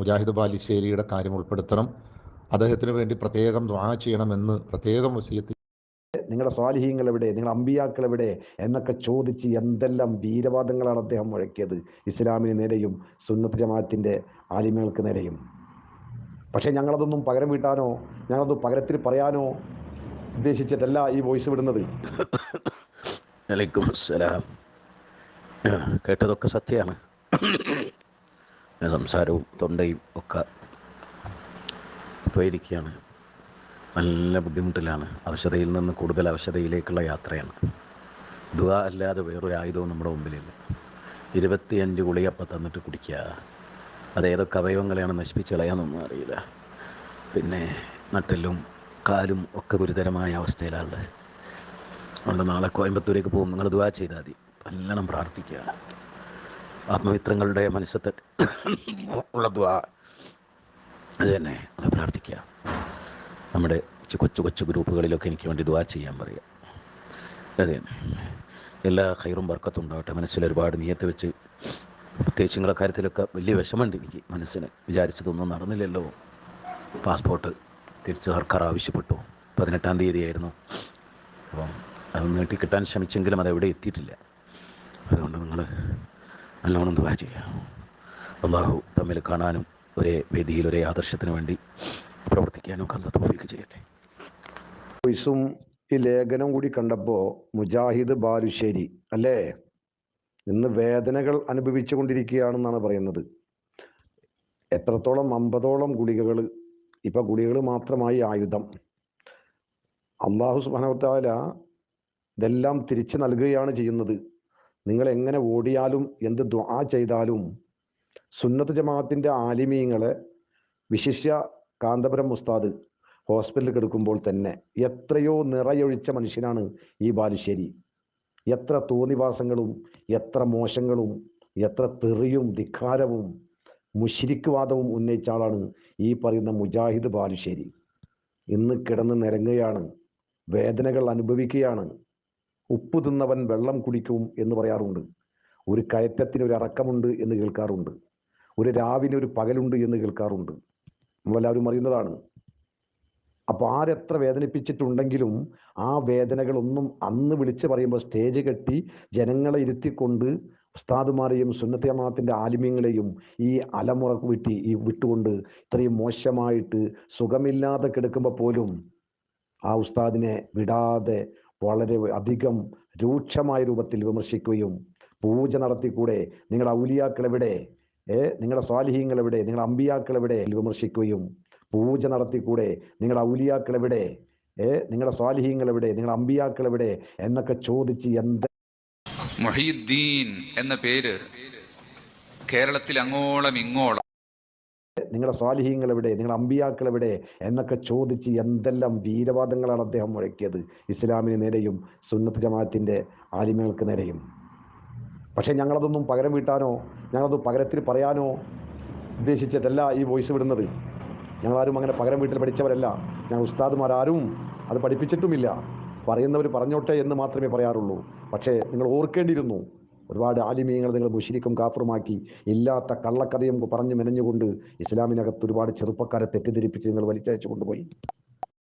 മുജാഹിദ് ബാലിശ്ശേരിയുടെ കാര്യം ഉൾപ്പെടുത്തണം. അദ്ദേഹത്തിന് വേണ്ടി പ്രത്യേകം ദ്വാ ചെയ്യണമെന്ന് പ്രത്യേകം വസീയത്തിൽ നിങ്ങളുടെ സ്വാലിഹീങ്ങൾ എവിടെ? നിങ്ങളുടെ അമ്പിയാക്കൾ എവിടെ? എന്നൊക്കെ ചോദിച്ച് എന്തെല്ലാം വീരവാദങ്ങളാണ് അദ്ദേഹം മുഴക്കിയത്? ഇസ്ലാമിന് നേരെയും സുന്നത്ത് ജമാഅത്തിന്റെ ആലിമകൾക്ക് നേരെയും. പക്ഷേ ഞങ്ങളതൊന്നും പകരം വീട്ടാനോ ഞങ്ങളത് പകരത്തിൽ പറയാനോ ഉദ്ദേശിച്ചിട്ടല്ല ഈ വോയിസ് വിടുന്നത്. കേട്ടതൊക്കെ സത്യമാണ്. സംസാരവും തൊണ്ടയും ഒക്കെ പോയിരിക്കുകയാണ് നല്ല ബുദ്ധിമുട്ടിലാണ്. അവശതയിൽ നിന്ന് കൂടുതൽ അവശതയിലേക്കുള്ള യാത്രയാണ്. ദുവ അല്ലാതെ വേറൊരു ആയുധവും നമ്മുടെ മുമ്പിലില്ല. ഇരുപത്തിയഞ്ച് ഗുളിയപ്പം തന്നിട്ട് കുടിക്കുക. അതേതൊക്കെ അവയവങ്ങളെയാണ് നശിപ്പിച്ച് കളയാന്നൊന്നും അറിയില്ല. പിന്നെ നട്ടെല്ലും കാലും ഒക്കെ ഗുരുതരമായ അവസ്ഥയിലാണ്. അതുകൊണ്ട് നാളെ കോയമ്പത്തൂരേക്ക് പോകും. നിങ്ങൾ ദുവാ ചെയ്താൽ മതി. നല്ലോണം പ്രാർത്ഥിക്കുക. ആത്മമിത്രങ്ങളുടെ മനസ്സത്തെ ഉള്ള ദ്വാ അത് തന്നെ പ്രാർത്ഥിക്കുക. നമ്മുടെ കൊച്ചു കൊച്ചു ഗ്രൂപ്പുകളിലൊക്കെ എനിക്ക് വേണ്ടി ദ്വാ ചെയ്യാൻ പറയുക. അതെ എല്ലാ ഹൈറും വർക്കത്തും ഉണ്ടാവട്ടെ. മനസ്സിൽ ഒരുപാട് നീയത്ത് വെച്ച് പ്രത്യേകിച്ച് നിങ്ങളുടെ കാര്യത്തിലൊക്കെ വലിയ വിഷമമുണ്ട് എനിക്ക് മനസ്സിന്. വിചാരിച്ചതൊന്നും നടന്നില്ലല്ലോ. പാസ്പോർട്ട് തിരിച്ച് സർക്കാർ ആവശ്യപ്പെട്ടു. പതിനെട്ടാം തീയതിയായിരുന്നു. അപ്പം അത് നീട്ടി കിട്ടാൻ ശ്രമിച്ചെങ്കിലും അത് എവിടെ എത്തിയിട്ടില്ല. അതുകൊണ്ട് നിങ്ങൾ നല്ലോണം ദുവാ ചെയ്യുക അള്ളാഹു തമ്മിൽ കാണാനും ഒരേ വേദിയിൽ ഒരേ ആദർശത്തിന് വേണ്ടി പ്രവർത്തിക്കാനും കല്ല തോഫിക്ക് ചെയ്യട്ടെ. വോയിസും ഈ ലേഖനം കൂടി കണ്ടപ്പോൾ മുജാഹിദ് ബാലുശ്ശേരി അല്ലേ? ഇന്ന് വേദനകൾ അനുഭവിച്ചു കൊണ്ടിരിക്കുകയാണെന്നാണ് പറയുന്നത്. എത്രത്തോളം അമ്പതോളം ഗുളികകൾ ഇപ്പൊ ഗുളികകൾ മാത്രമായി ആയുധം. അള്ളാഹു സുബാനവത്താല ഇതെല്ലാം തിരിച്ചു നൽകുകയാണ് ചെയ്യുന്നത്. നിങ്ങൾ എങ്ങനെ ഓടിയാലും എന്ത് ദ്വാ ചെയ്താലും സുന്നത്ത് ജമാഅത്തിന്റെ ആലിമീങ്ങളെ വിശിഷ്യ കാന്തപുരം മുസ്താദ് ഹോസ്പിറ്റലിൽ കിടക്കുമ്പോൾ തന്നെ എത്രയോ നിറയൊഴിച്ച മനുഷ്യനാണ് ഈ ബാലുശ്ശേരി. എത്ര തോന്നിവാസങ്ങളും എത്ര മോശങ്ങളും എത്ര തെറിയും ധിക്കാരവും മുഷിരിക്കുവാദവും ഉന്നയിച്ച ആളാണ് ഈ പറയുന്ന മുജാഹിദ് ബാലുശ്ശേരി. ഇന്ന് കിടന്ന് നിരങ്ങുകയാണ് വേദനകൾ അനുഭവിക്കുകയാണ്. ഉപ്പ് തിന്നവൻ വെള്ളം കുടിക്കും എന്ന് പറയാറുണ്ട്. ഒരു കയറ്റത്തിന് ഒരു അറക്കമുണ്ട് എന്ന് കേൾക്കാറുണ്ട്. ഒരു രാവിന് ഒരു പകലുണ്ട് എന്ന് കേൾക്കാറുണ്ട്. നമ്മളെല്ലാവരും അറിയുന്നതാണ്. അപ്പോൾ ആരെത്ര വേദനിപ്പിച്ചിട്ടുണ്ടെങ്കിലും ആ വേദനകളൊന്നും അന്ന് വിളിച്ചു പറയുമ്പോൾ സ്റ്റേജ് കെട്ടി ജനങ്ങളെ ഇരുത്തിക്കൊണ്ട് ഉസ്താദുമാരെയും സുന്നത്തമാത്തിന്റെ ആലിമ്യങ്ങളെയും ഈ അലമുറ വിട്ടി ഈ വിട്ടുകൊണ്ട് ഇത്രയും മോശമായിട്ട് സുഖമില്ലാതെ കിടക്കുമ്പോൾ പോലും ആ ഉസ്താദിനെ വിടാതെ വളരെ അധികം രൂക്ഷമായ രൂപത്തിൽ വിമർശിക്കുകയും പൂജ നടത്തിക്കൂടെ. നിങ്ങളുടെ ഔലിയാക്കളെവിടെ ഏ? നിങ്ങളുടെ സ്വാലിഹീങ്ങളെവിടെ നിങ്ങളുടെ അമ്പിയാക്കൾ എവിടെ? വിമർശിക്കുകയും പൂജ നടത്തിക്കൂടെ. നിങ്ങളുടെ ഔലിയാക്കളെവിടെ ഏ? നിങ്ങളുടെ സ്വാലിഹീങ്ങളെവിടെ നിങ്ങളുടെ അമ്പിയാക്കൾ എവിടെ? എന്നൊക്കെ ചോദിച്ച് എന്ത് മൊഹീദ്ദീൻ എന്ന പേര് കേരളത്തിൽ അങ്ങോളം ഇങ്ങോളം നിങ്ങളുടെ സ്വാലിഹീങ്ങൾ എവിടെ നിങ്ങളുടെ അമ്പിയാക്കൾ എവിടെ എന്നൊക്കെ ചോദിച്ച് എന്തെല്ലാം വീരവാദങ്ങളാണ് അദ്ദേഹം മുഴക്കിയത്. ഇസ്ലാമിന് നേരെയും സുന്നത്ത് ജമാഅത്തിന്റെ ആലിമ്യങ്ങൾക്ക് നേരെയും. പക്ഷേ ഞങ്ങളതൊന്നും പകരം വീട്ടാനോ ഞങ്ങളത് പകരത്തിൽ പറയാനോ ഉദ്ദേശിച്ചിട്ടല്ല ഈ വോയിസ് വിടുന്നത്. ഞങ്ങളാരും അങ്ങനെ പകരം വീട്ടിൽ പഠിച്ചവരല്ല. ഞങ്ങൾ ഉസ്താദുമാരാരും അത് പഠിപ്പിച്ചിട്ടുമില്ല. പറയുന്നവർ പറഞ്ഞോട്ടെ എന്ന് മാത്രമേ പറയാറുള്ളൂ. പക്ഷേ നിങ്ങൾ ഓർക്കേണ്ടിയിരുന്നു ഒരുപാട് ആലിമീങ്ങൾ നിങ്ങൾ മുഷിരിക്കും കാഫറുമാക്കി. ഇല്ലാത്ത കള്ളക്കഥയും പറഞ്ഞു മെനഞ്ഞുകൊണ്ട് ഇസ്ലാമിനകത്ത് ഒരുപാട് ചെറുപ്പക്കാരെ തെറ്റിദ്ധരിപ്പിച്ച് നിങ്ങൾ വലിച്ചയച്ചു കൊണ്ടുപോയി.